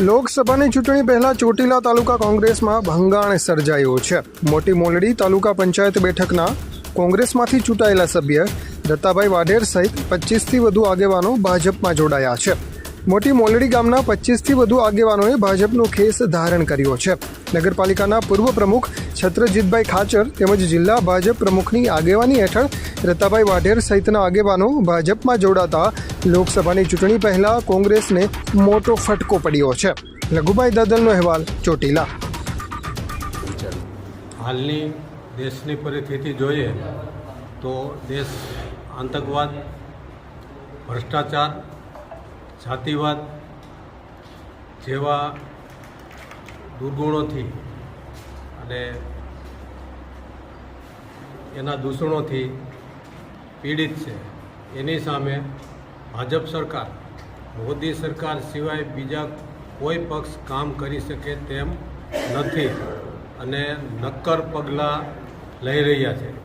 લોકસભાની ચૂંટણી પહેલા ચોટીલા તાલુકા કોંગ્રેસમાં ભંગાણ સર્જાયો છે. મોટી મોલડી તાલુકા પંચાયત બેઠકના કોંગ્રેસમાંથી ચૂંટાયેલા સભ્ય દત્તાભાઈ વાઢેર સહિત પચીસથી વધુ આગેવાનો ભાજપમાં જોડાયા છે. મોટી મોલડી ગામના પચીસથી વધુ આગેવાનોએ ભાજપનો ખેસ ધારણ કર્યો છે. નગરપાલિકાના પૂર્વ પ્રમુખ છત્રજીતભાઈ ખાચર તેમજ જિલ્લા ભાજપ પ્રમુખની આગેવાની હેઠળ રતાભાઈ વાઢેર સહિતના આગેવાનો ભાજપમાં જોડાતા લોકસભાની ચૂંટણી પહેલા કોંગ્રેસને મોટો ફટકો પડ્યો છે. લઘુભાઈ દાદલનો અહેવાલ, ચોટીલા. હાલની દેશની પરિસ્થિતિ જોઈએ તો દેશ આતંકવાદ, ભ્રષ્ટાચાર જાતિવાદ જેવા દુર્ગુણોથી અને એના દૂષણોથી પીડિત છે. એની સામે ભાજપ સરકાર, મોદી સરકાર સિવાય બીજા કોઈ પક્ષ કામ કરી શકે તેમ નથી અને નક્કર પગલાં લઈ રહ્યા છે.